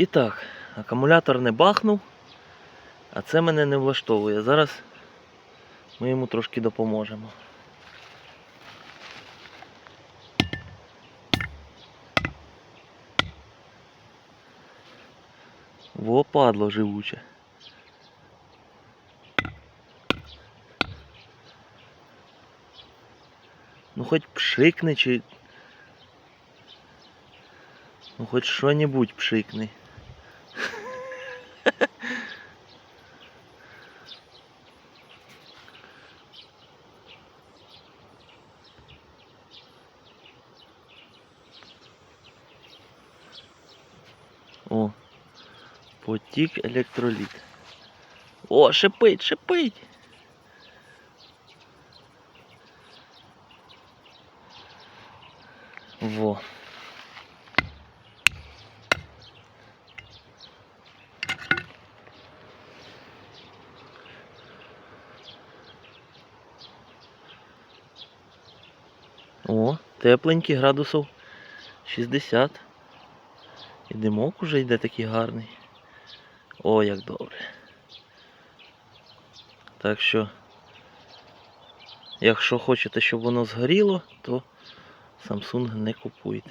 І так, акумулятор не бахнув, а це мене не влаштовує. Зараз ми йому трошки допоможемо. Во падло живуче. Ну хоч пшикни чи. Ну хоч що-небудь пшикни. О, потік електроліт. О, шипить, шипить. Во. О, тепленький градусів 60. І димок уже йде такий гарний. О, як добре. Так що, якщо хочете, щоб воно згоріло, то Samsung не купуйте.